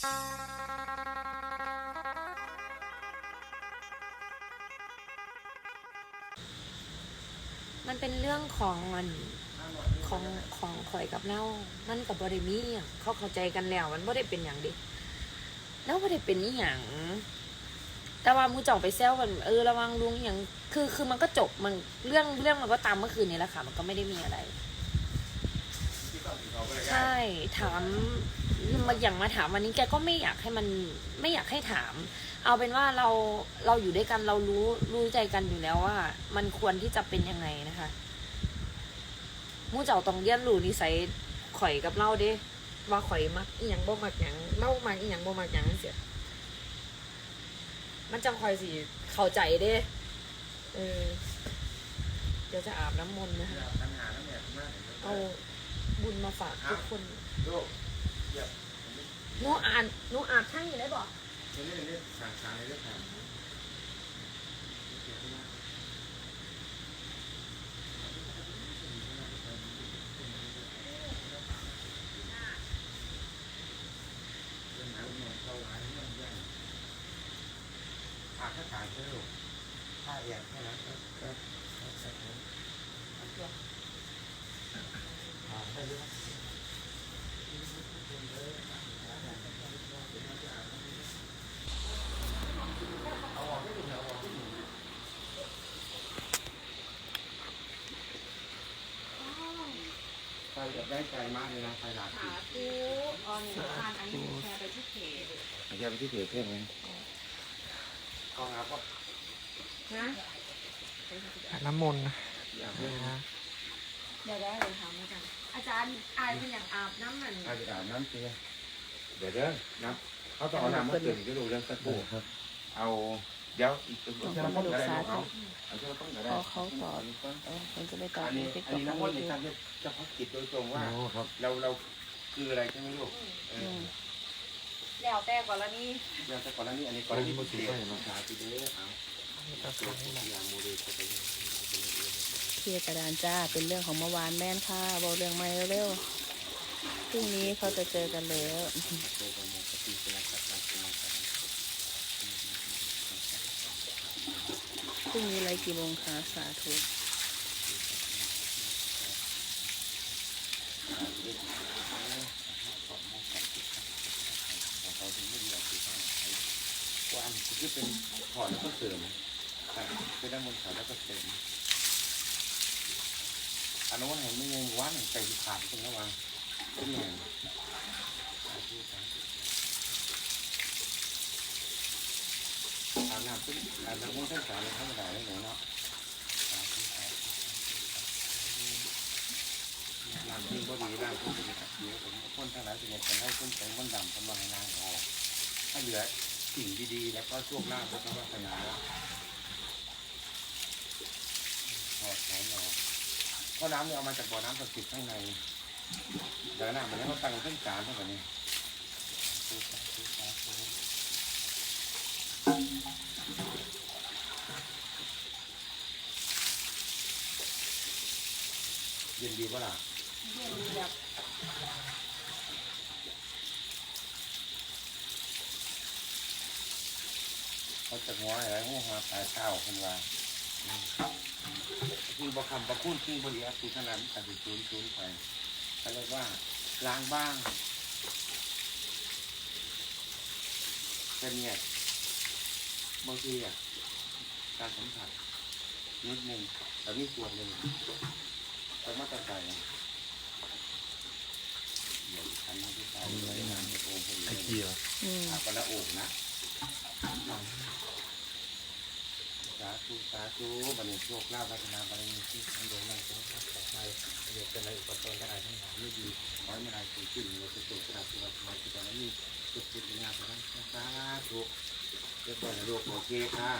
มันเป็นเรื่องของมันของของข่อยกับเล่ามันกับบริมีอะเขาเข้าใจกันแล้ว มันไม่ได้เป็นอย่างเดิแล้วไม่ได้เป็นนี่อย่างแต่ว่ามูจ่องไปแซวกันเออระวังลุงอย่าง คือคือมันก็จบมันเรื่องเรื่องมันก็ตามเมื่อคืนนี้แหละค่ะ มันก็ไม่ได้มีอะไร ใช่ถาม มาอย่างมาถามวันนี้แกก็ไม่อยากให้มันไม่อยากให้ถาม เอาเป็นว่าเราเราอยู่ด้วยกันเรารู้รู้ใจกันอยู่แล้วว่า มันควรที่จะเป็นยังไงนะคะหมู่เจ้าต้องเรียนรู้นิสัยข่อยกับเล่าเด้ว่าข่อยมักอีหยังบ่มักหยังเล่ามักอีหยังบ่มักหยังจังเสียมันจังคอยสิเข้าใจเด้เออเดี๋ยวจะอาบน้ำมนต์นะคะปัญหาแล้วเนี่ยมากเอาบุญมาฝากทุกคน โลกเหยียบ หนูอ่านหนูอ่านทั้งอยู่ได้บอกเรื่องนี้สางสางเรื่องของอาถ้าขายใช่ลูกถ้าเอียงแค่นั้นก็ก็ก็ใส่ถุงอ่าได้เยอะ เอาออกไม่ถึงเอาออกไม่ถึง ไฟแบบได้ใจมากเลยนะไฟหลักสาธุออนทานอันนี้แชร์ไปที่เพจไม่ใช่ไปที่เถือเพ่งเลยกองอาก็นะอาบน้ำมนต์นะอยากเล่นนะเดี๋ยวได้เลยถามอาจารย์อาจารย์อายเป็นอย่างอาบน้ำเหมือนอาจจะอาบน้ำเตียเดี๋ยวเด้อน้ำเขาต้องเอาน้ำมาตื่นจะดูเรื่องสักครู่ครับ เอา เดี๋ยวอีกตัวต้องก็ได้เอาเอาเชื่อต้องก็ได้พอเขาสอนเออมันจะไปต่ออันในนี้ติ๊กอันต็อกนี้น้ำมันในท่านจะพักจิตโดยตรงว่าครับเราเราคืออะไรใช่ไหมลูกเออแล้วแต่ก่อนละนี่เรื่องแต่ก่อนหน้านี้อันนี้ก่อนหน้านี้มันเสียมาสาธิตเลยเอาก็คือนี่แหละยาโมเดลจะไปยังเคลียร์กระดานจ้า เป็นเรื่องของเมื่อวานแม่นค่ะบอกเรื่องใหม่เร็วๆพรุ่งนี้เขาจะเจอกันแล้ว โตกันหมดปฏิสัม พรุ่งนี้ไรกี่โมงคะสาธุกคือข้างไหนว่าอันคือเป็นถอดแล้วก็เสริมเป็นด้านบนถอดแล้วก็เสริมอันนั้นว่าเห็นไม่ยังวันใจขาดตรงนั้นวางเป็นไง อาบน้ำขึ้นอาบน้ำมันขึ้นสารเลยธรรมดาเลยเนาะน้ำทิ้งก็ดีน้ำทิ้งก็ดีครับเดี๋ยวผมพ่นทั้งหลายเป็นจะให้ขึ้นแสงมันดำกำลังงานของเราถ้าเหลือสิ่งดีๆ แล้วก็ช่วงหน้าก็ต้องพัฒนาถอดถอนออกเพราะน้ำเนี่ยเอามาจากบ่อน้ำศักดิ์สิทธิ์ข้างในเดี๋ยวน้ำมันเขาตั้งขึ้นจานเท่านี้ เย็นดีปะล่ะแบบเขาจะหัวอะไรหัวหัวตายข้าคนว่าคือประคำประคุณซึ่งบริยาคือขนาดตัดสินศูนชูนไปเขาเรียกว่าล้างบ้างเป็นไงบางทีอะการสัมผัสนิดนึงแต่มีส่วนหนึ่ง แต่มาตรใจเดี๋ยวทันมาที่ใส่เลยงานโอ่งพอดีไอเลยเกียวอืมอาปละโอ่งนะสาธุสาธุบันนี้โชคลาภพัฒนาบารมีที่ทั้งดวงนั้นทั้งขอไปเดี๋ยวจะอะไรอุปกรณ์ก็ได้ทั้งหลายไม่ดีขอให้ไม่ได้สิ่งที่เราจะตกกระดาษตัวสมัยที่ตอนนี้สุดสุดงานทั้งสาธุเรียบร้อยแล้วลูกโอเคค่ะ